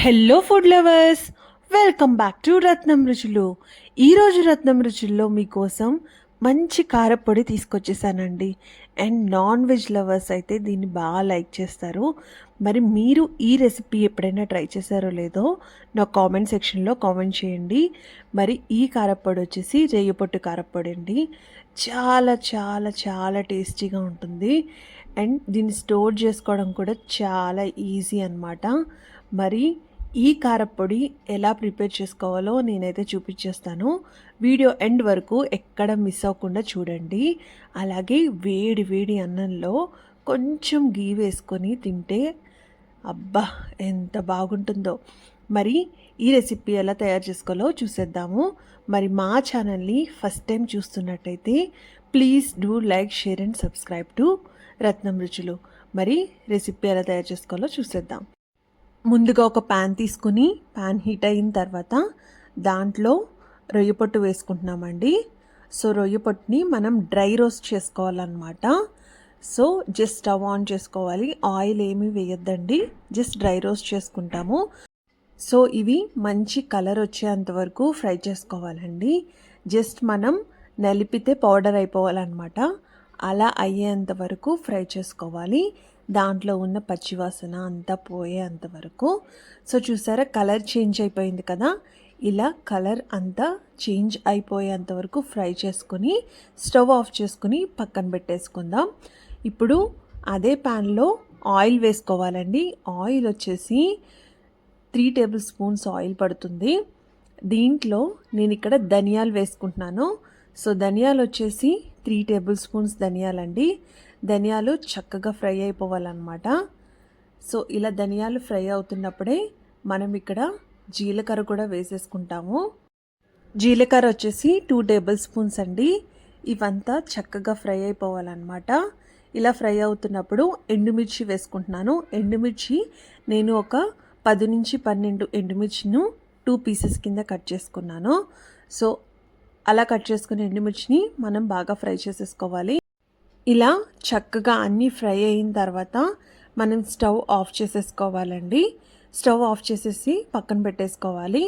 Hello food lovers welcome back to Ratnam రుచులు ఈరోజు రత్నం రుచుల్లో మీకోసం మంచి కారపొడి తీసుకొచ్చేసానండి. అండ్ నాన్ వెజ్ లవర్స్ అయితే దీన్ని బాగా లైక్ చేస్తారు. మరి మీరు ఈ రెసిపీ ఎప్పుడైనా ట్రై చేశారో లేదో నా కామెంట్ సెక్షన్లో కామెంట్ చేయండి. మరి ఈ కారపొడి వచ్చేసి రేయపొట్టు కారపొడి అండి. చాలా చాలా చాలా టేస్టీగా ఉంటుంది. అండ్ దీన్ని స్టోర్ చేసుకోవడం కూడా చాలా ఈజీ అన్నమాట. మరి ఈ కారపొడి ఎలా ప్రిపేర్ చేసుకోవాలో నేనైతే చూపించేస్తాను. వీడియో ఎండ్ వరకు ఎక్కడ మిస్ అవ్వకుండా చూడండి. అలాగే వేడి వేడి అన్నంలో కొంచెం గీ వేసుకొని తింటే అబ్బా ఎంత బాగుంటుందో. మరి ఈ రెసిపీ ఎలా తయారు చేసుకోవాలో చూసేద్దాము. మరి మా ఛానల్ని ఫస్ట్ టైం చూస్తున్నట్టయితే please do like share and subscribe to Ratnam Ruchulu. మరి రెసిపీ ఎలా తయారు చేసుకోవాలో చూసేద్దాం. ముందుగా ఒక ప్యాన్ తీసుకుని ప్యాన్ హీట్ అయిన తర్వాత దాంట్లో రొయ్య పొట్టు వేసుకుంటున్నామండి. సో రొయ్య పొట్టుని మనం డ్రై రోస్ట్ చేసుకోవాలన్నమాట. సో జస్ట్ స్టవ్ ఆన్ చేసుకోవాలి. ఆయిల్ ఏమీ వేయొద్దండి. జస్ట్ డ్రై రోస్ట్ చేసుకుంటాము. సో ఇవి మంచి కలర్ వచ్చేంత వరకు ఫ్రై చేసుకోవాలండి. జస్ట్ మనం నలిపితే పౌడర్ అయిపోవాలన్నమాట. అలా అయ్యేంత వరకు ఫ్రై చేసుకోవాలి. దాంట్లో ఉన్న పచ్చివాసన అంతా పోయేంత వరకు. సో చూసారా కలర్ చేంజ్ అయిపోయింది కదా? ఇలా కలర్ అంతా చేంజ్ అయిపోయేంత వరకు ఫ్రై చేసుకొని స్టవ్ ఆఫ్ చేసుకుని పక్కన పెట్టేసుకుందాం. ఇప్పుడు అదే ప్యాన్లో ఆయిల్ వేసుకోవాలండి. ఆయిల్ వచ్చేసి త్రీ టేబుల్ స్పూన్స్ ఆయిల్ పడుతుంది. దీంట్లో నేను ఇక్కడ ధనియాలు వేసుకుంటున్నాను. సో ధనియాలు వచ్చేసి త్రీ టేబుల్ స్పూన్స్ ధనియాలండి. ధనియాలు చక్కగా ఫ్రై అయిపోవాలన్నమాట. సో ఇలా ధనియాలు ఫ్రై అవుతున్నప్పుడే మనం ఇక్కడ జీలకర్ర కూడా వేసేసుకుంటాము. జీలకర్ర వచ్చేసి టూ టేబుల్ స్పూన్స్ అండి. ఇవంతా చక్కగా ఫ్రై అయిపోవాలన్నమాట. ఇలా ఫ్రై అవుతున్నప్పుడు ఎండుమిర్చి వేసుకుంటున్నాను. ఎండుమిర్చి నేను ఒక పది నుంచి పన్నెండు ఎండుమిర్చిను టూ పీసెస్ కింద కట్ చేసుకున్నాను. సో అలా కట్ చేసుకుని ఎండుమిర్చిని మనం బాగా ఫ్రై చేసేసుకోవాలి. ఇలా చక్కగా అన్నీ ఫ్రై అయిన తర్వాత మనం స్టవ్ ఆఫ్ చేసేసుకోవాలండి. స్టవ్ ఆఫ్ చేసేసి పక్కన పెట్టేసుకోవాలి.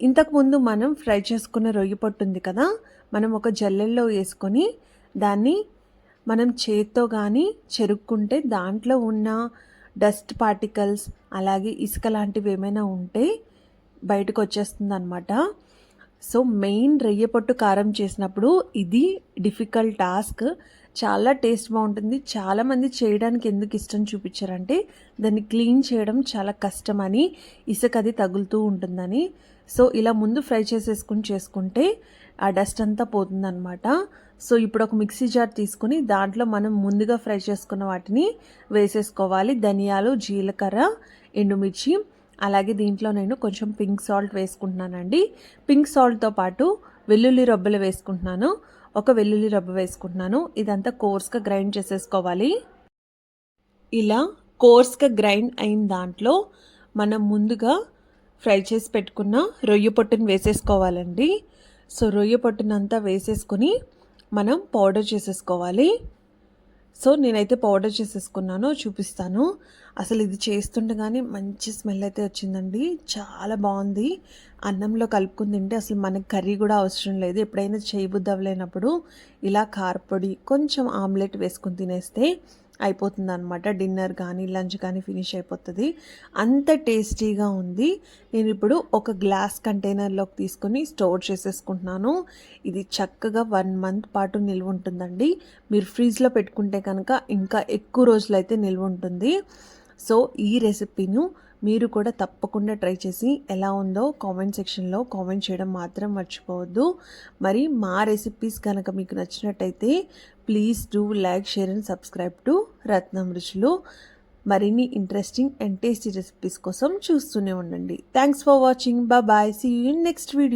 ఇంతకుముందు మనం ఫ్రై చేసుకున్న రొయ్యి పొట్టు ఉంది కదా మనం ఒక జల్లెల్లో వేసుకొని దాన్ని మనం చేత్తో కానీ చెరుక్కుంటే దాంట్లో ఉన్న డస్ట్ పార్టికల్స్ అలాగే ఇసుక లాంటివి ఏమైనా ఉంటే బయటకు వచ్చేస్తుంది అనమాట సో మెయిన్ రొయ్యపొట్టు కారం చేసినప్పుడు ఇది డిఫికల్ట్ టాస్క్ చాలా టేస్ట్ బాగుంటుంది. చాలామంది చేయడానికి ఎందుకు ఇష్టం చూపించారంటే దాన్ని క్లీన్ చేయడం చాలా కష్టమని ఇసుక అది తగులుతూ ఉంటుందని. సో ఇలా ముందు ఫ్రై చేసేసుకుని చేసుకుంటే ఆ డస్ట్ అంతా పోతుందన్నమాట. సో ఇప్పుడు ఒక మిక్సీ జార్ తీసుకుని దాంట్లో మనం ముందుగా ఫ్రై చేసుకున్న వాటిని వేసేసుకోవాలి. ధనియాలు జీలకర్ర ఎండుమిర్చి అలాగే దీంట్లో నేను కొంచెం పింక్ సాల్ట్ వేసుకుంటున్నానండి. పింక్ సాల్ట్తో పాటు వెల్లుల్లి రబ్బలు వేసుకుంటున్నాను. ఒక వెల్లుల్లి రబ్బ వేసుకుంటున్నాను. ఇదంతా కోర్స్గా గ్రైండ్ చేసేసుకోవాలి. ఇలా కోర్స్గా గ్రైండ్ అయిన దాంట్లో మనం ముందుగా ఫ్రై చేసి పెట్టుకున్న రొయ్య పొట్టుని వేసేసుకోవాలండి. సో రొయ్య పొట్టునంతా వేసేసుకొని మనం పౌడర్ చేసేసుకోవాలి. సో నేనైతే పౌడర్ చేసేసుకున్నాను చూపిస్తాను. అసలు ఇది చేస్తుండగానే మంచి స్మెల్ అయితే వచ్చిందండి. చాలా బాగుంది. అన్నంలో కలుపుకుని తింటే అసలు మనకి కర్రీ కూడా అవసరం లేదు. ఎప్పుడైనా చేయబుద్ధి అవ్వలేనప్పుడు ఇలా కారపొడి కొంచెం ఆమ్లెట్ వేసుకుని తినేస్తే అయిపోతుంది అనమాట డిన్నర్ కానీ లంచ్ కానీ ఫినిష్ అయిపోతుంది. అంత టేస్టీగా ఉంది. నేను ఇప్పుడు ఒక గ్లాస్ కంటైనర్లోకి తీసుకొని స్టోర్ చేసేసుకుంటున్నాను. ఇది చక్కగా వన్ మంత్ పాటు నిల్వ ఉంటుందండి. మీరు ఫ్రిడ్జ్లో పెట్టుకుంటే కనుక ఇంకా ఎక్కువ రోజులు అయితే నిల్వ ఉంటుంది. సో ఈ రెసిపీను మీరు కూడా తప్పకుండా ట్రై చేసి ఎలా ఉందో కామెంట్ సెక్షన్లో కామెంట్ చేయడం మాత్రం మర్చిపోవద్దు. మరి మా రెసిపీస్ కనుక మీకు నచ్చినట్టయితే please do like share and subscribe to Ratnam Ruchulu మరిన్ని ఇంట్రెస్టింగ్ అండ్ టేస్టీ రెసిపీస్ కోసం చూస్తూనే ఉండండి. Thanks for watching bye see you in next video